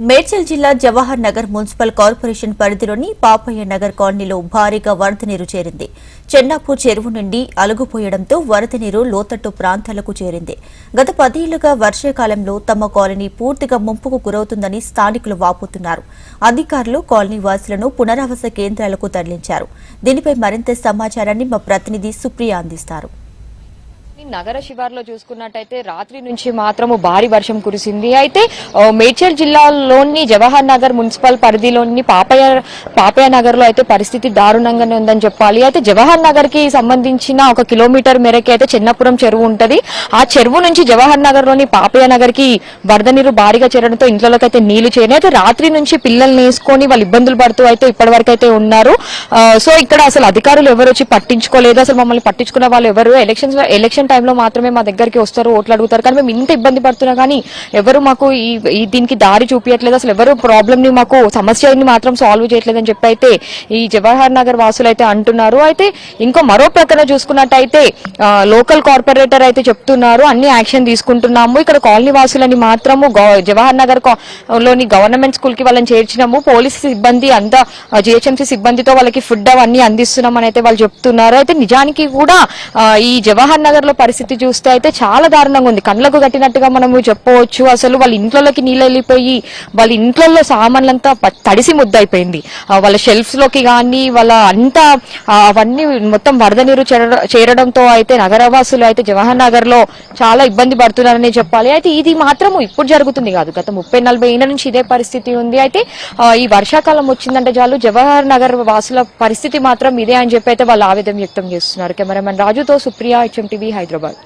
మేడ్చల్ జిల్లా Jawahar Nagar municipal corporation పరిధిలోని పాపయ్య నగర్ కాలనీలో భారీగా వరద నీరు చేరింది. చెన్నాపూర్ చెరువు నుండి అలుగుపోయడంతో వరద నీరు లోతట్టు ప్రాంతాలకు చేరింది. గత పదేళ్ళుగా వర్షాకాలంలో తమ కాలనీ పూర్తిగా ముంపుకు గురవుతుందని స్థానికులు వాపోతున్నారు. అధికారులు కాలనీ వాసులను పునరావాస కేంద్రాలకు తరలించారు. దీనిపై మరింత సమాచారాన్ని మా ప్రతినిధి సుప్రియ అందిస్తారు. నగర శివార్లో చూసుకున్నట్టయితే రాత్రి నుంచి మాత్రము భారీ వర్షం కురిసింది. అయితే మేడ్చల్ జిల్లాలోని జవహర్ నగర్ మున్సిపల్ పరిధిలోని పాపయ్య పాపయ నగర్లో అయితే పరిస్థితి దారుణంగానే ఉందని చెప్పాలి. అయితే జవహర్ నగర్కి సంబంధించిన ఒక కిలోమీటర్ మేరకి అయితే చిన్నపురం చెరువు ఉంటది. ఆ చెరువు నుంచి జవహర్ నగర్లోని పాపయ్య నగర్కి వరద నీరు భారీగా చేరడంతో ఇంట్లోకి అయితే నీళ్ళు చేరినాయి. అయితే రాత్రి నుంచి పిల్లల్ని వేసుకొని వాళ్ళు ఇబ్బందులు పడుతూ అయితే ఇప్పటి వరకు అయితే ఉన్నారు సో ఇక్కడ అసలు అధికారులు ఎవరు వచ్చి పట్టించుకోలేదు. అసలు మమ్మల్ని పట్టించుకున్న వాళ్ళు ఎవరు? ఎలక్షన్స్ ఎలక్షన్ టైంలో మాత్రమే మా దగ్గరికి వస్తారు ఓట్లు అడుగుతారు. కానీ మేము ఇంత ఇబ్బంది పడుతున్నా కానీ ఎవరు మాకు ఈ దీనికి దారి చూపించట్లేదు అసలు ఎవరు ప్రాబ్లమ్ని మాకు సమస్యని మాత్రం సాల్వ్ చేయట్లేదు అని చెప్పి అయితే ఈ జవహర్ నగర్ వాసులు అయితే అంటున్నారు. అయితే ఇంకో మరో ప్రక్కన చూసుకున్నట్టయితే లోకల్ కార్పొరేటర్ అయితే చెప్తున్నారు అన్ని యాక్షన్ తీసుకుంటున్నాము. ఇక్కడ కాలనీ వాసులని మాత్రము జవహర్ నగర్లోని గవర్నమెంట్ స్కూల్కి వాళ్ళని చేర్చినాము. పోలీస్ సిబ్బంది అంతా జిహెచ్ఎంసీ సిబ్బందితో వాళ్ళకి ఫుడ్ అవన్నీ అందిస్తున్నామని అయితే వాళ్ళు చెప్తున్నారు. అయితే నిజానికి కూడా ఈ జవహర్ నగర్లో పరిస్థితి చూస్తే అయితే చాలా దారుణంగా ఉంది. కళ్ళకు కట్టినట్టుగా మనము చెప్పవచ్చు. అసలు వాళ్ళ ఇంట్లోకి నీళ్ళు వెళ్ళిపోయి వాళ్ళ ఇంట్లో సామాన్లంతా తడిసి ముద్దయిపోయింది. వాళ్ళ షెల్ఫ్స్లోకి కానీ వాళ్ళ అంతా అవన్నీ మొత్తం వరద నీరు చేరడంతో అయితే నగరవాసులు అయితే జవహర్ నగర్లో చాలా ఇబ్బంది పడుతున్నారని చెప్పాలి. అయితే ఇది మాత్రం ఇప్పుడు జరుగుతుంది కాదు. గత ముప్పై నలభై ఏళ్ళ నుంచి ఇదే పరిస్థితి ఉంది. అయితే ఈ వర్షాకాలం వచ్చిందంటే చాలు జవహర్ నగర్ వాసుల పరిస్థితి మాత్రం ఇదే అని చెప్పి అయితే వాళ్ళు ఆవేదన వ్యక్తం చేస్తున్నారు. కెమెరామెన్ రాజుతో సుప్రియ హెచ్ఎం టీవీ హైదరాబాద్.